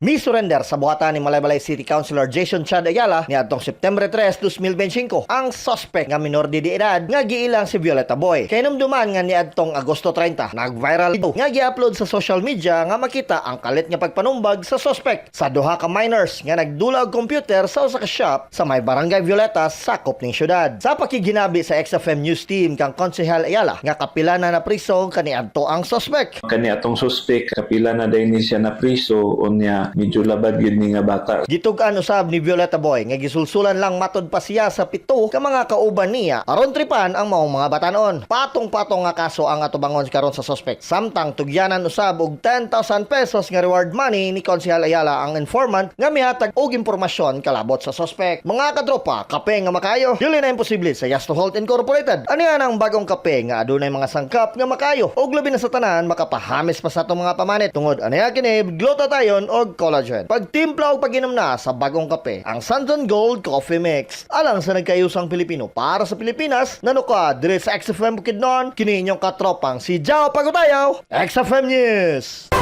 mi surrender sa buhatan ni Malaybalay City Councilor Jason Chad Ayala ni adtong September 3, 2025 ang suspect nga minor di edad nga giilang si Violeta Boy. Kay numduman nga ni adtong Agosto 30 nag-viral ito nga gi-upload sa social media nga makita ang kalit nga pagpanumbag sa suspect sa duha ka minors nga nagdula og computer sa usa ka shop sa may barangay Violeta sakop ning syudad. Sa pakiginabi sa XFM News team kang Konsehal Ayala nga kapila na na priso kaniadto ang suspect. kani atong suspect kapila na ni siya na priso unya medyo labad yun ni nga bata Gitugan usab ni Violeta Boy nga gisulsulan lang matod pa siya sa pito ka mga kauban niya aron tripan ang maong mga batanon. Patong-patong nga kaso ang atubangon karon sa suspect. Samtang tugyanan usab og 10,000 pesos nga reward money ni Konsehal Ayala ang informant nga mihatag og impormasyon kalabot sa suspect. Mga katropa, kape nga makayo. Dili na imposible sa Yasto Holt Incorporated. Ano yan ang bagong kape nga adunay mga sangkap nga makayo og labi na sa tanan makapahamis pa sa atong mga pamanit tungod aniya kini glutathione og collagen. Pagtimpla og paginom na sa bagong kape, ang Santon Gold Coffee Mix. Alang sa nagkayusang Pilipino para sa Pilipinas, nanuka dire sa XFM Bukidnon, kini inyong katropang si Jao Pagutayaw, XFM News.